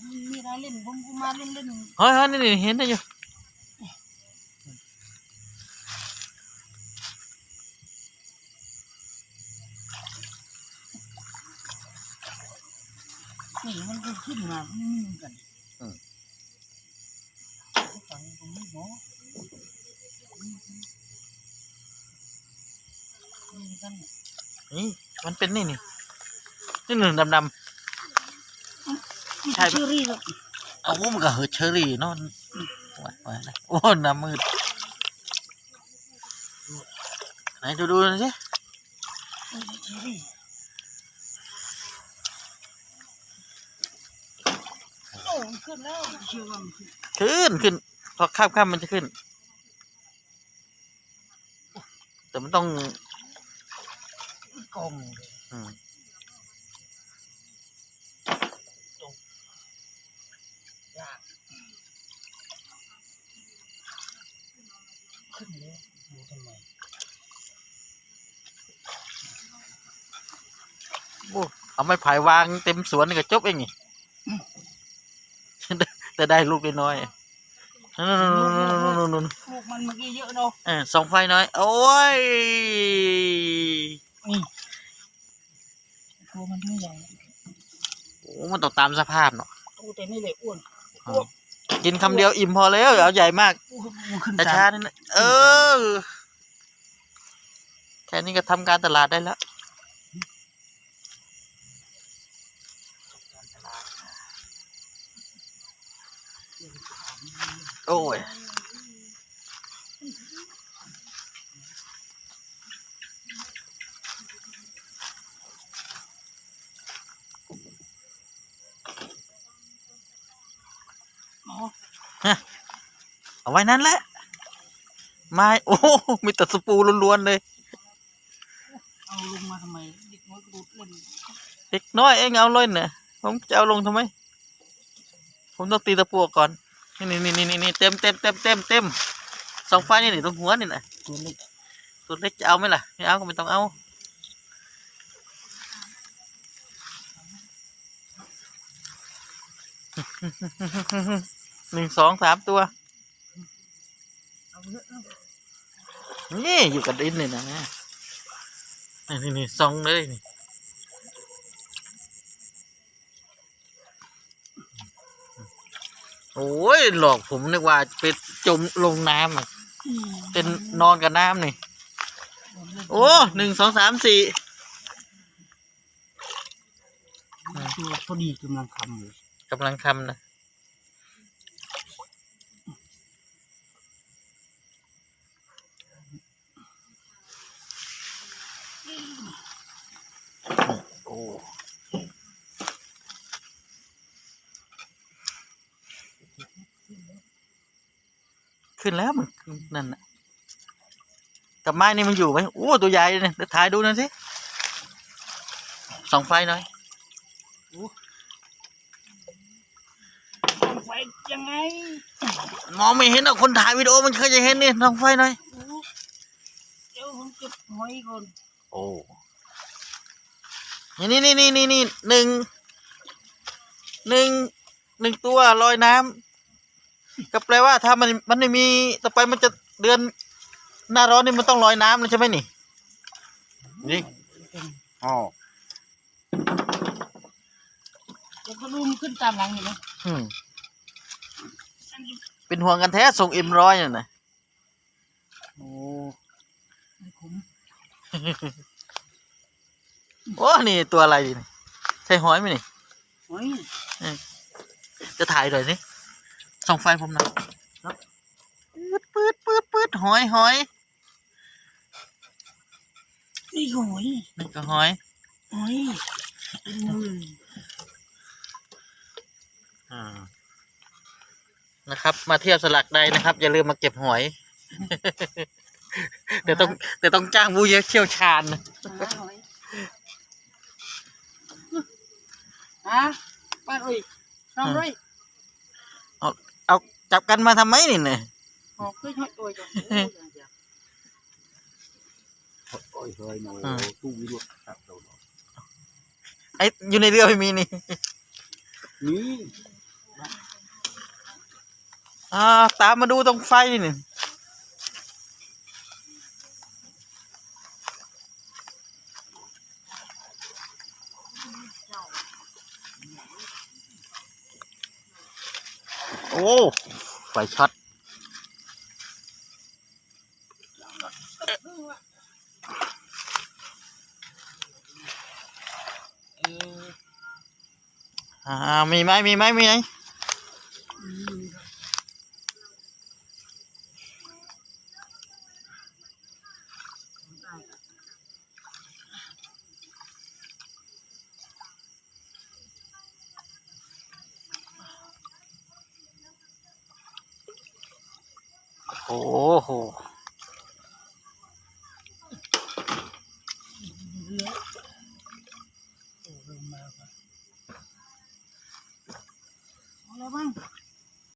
ผมมีอะไรเล่นผมก็มาเล่นเล่นเฮ้ยเฮ้ยนี่นี่เห็นได้อยู่นี่มันก็ขึ้นมาไม่เหมือนกันฟังตรงนี้เนาะนี่กันนี่มันเป็นนี่นี่นี่หนึ่งดำด ใช่ปะเชอรี่ครับำเอามันก็เฮอเชอรี่เนาะไหวไหวเลยโอ้น้ำมืดไหนดูดูหน่อยสิเชอรี่โอ้มันขึ้นแล้วเชื่อว่ามันขึ้นขึ้นขึ้นพอข้ามข้ามมันจะขึ้น แต่มันต้องกลมอืมย ขึ้นแล้วดูทำไมโอ้เอาไม้ไผ่วางเต็มสวนนี่ก็จบเองนี่แต่ได้ลูกน้อยๆนู่นๆๆๆๆๆลูกมันเมื่อกี้เยอะเนาะเออส่องไฟหน่อย โอ้ยนี่ตัวมันไม่ใหญ่โอ้มันต้องตามสภาพเนาะตัวแต่นี่แหละอ้วน กินคำเดียวอิ่มพอแล้วอย่าเอาใหญ่มากอ้วนมันขึ้นแต่ตาช้ามนี่นะเออ แค่นี้ก็ทำการตลาดได้แล้วโอ้ย เอาไว้นั่นแหละไม้โอ้โหมีแต่สปูล้วนๆเลย เอาลงมาทำไมเด็กน้อยกระโดดเล่นเด็กน้อยเองเอาเลยเนี่ยผมจะเอาลงทำไม ผมต้องตีตะปูออกก่อน นี่นี่นี่นี่นี่เต็มเต็มเต็มเต็มเต็มสองไฟนี่นี่ตรงหัวนี่นะตัวเล็กตัวเล็กจะเอาไหมล่ะไม่เอาก็ไม่ต้องเอา หนึ่งสองสามตัวเอาเยอะเอานี่อยู่กับดินเลยนะนี่นี่นี่ซองเลยนี่โอ้ยหลอกผมนึกว่าเป็นจมลงน้ำอะอืมเป็นนอนกับน้ำนี่ โอ้หนึ่งสองสามสี่ตัวพอดีกำลังคำเลยกำลังทำนะ ขึ้นแล้วมันนั่นน่ะกับไม้นี่มันอยู่ไหมโอ้ตัวใหญ่เลยเนี่ยเดี๋ยวถ่ายดูหน่อยสิส่องไฟหน่อยต้องไฟยังไงมองไม่เห็นอะคนถ่ายวิดีโอมันเคยจะเห็นนี่ส่องไฟหน่อยโอ้เดี๋ยวผมเก็บหอยก่อนโอ้ นี่นี่นี่นี่นี่หนึ่งหนึ่งหนึ่งตัวลอยน้ำก็แปลว่าถ้ามันมันไม่มีต่อไปมันจะเดือน หน้าร้อนนี่มันต้องลอยน้ำเลยใช่ไหมนี่นี่อ๋อเดี๋ยวก็รุมนขึ้นตามหลังเห็นไหมอืมอันนี้เป็นห่วงกันแท้ส่งเอ็มร้อยน่ะนะโอ้ไม่คุ้ม โอ้นี่ตัวอะไรดิใช่หอยไหมนี่หอยจะถ่ายหน่อยสิส่องไฟผมหน่อยปืดปืดปืดปืดหอยหอยนี่ก็หอยนี่ก็หอยหอยเป็นมืออ่านะครับ มาเที่ยวสลักใดนะครับ อย่าลืมมาเก็บหอยเดี๋ยวต้องเดี๋ยวต้องจ้างผู้เชี่ยวชาญนะ ป้ารุ่ยน้องรุ่ยเอาเอาจับกันมาทำไมนี่เนี่ยออ้วยห้ยโอ้ยเโอ้ยเฮ้ยหน่อยตู้วิรุฬไอ้อยู่ในเรือไม่มีนี่มีอ่าตามมาดูตรงไฟนี่ โอ้ไฟช็อตอ่ามีไหมมีไหมมีไหม โอ้โหเรือโอ้ลงมาครับเอาแล้วบ้าง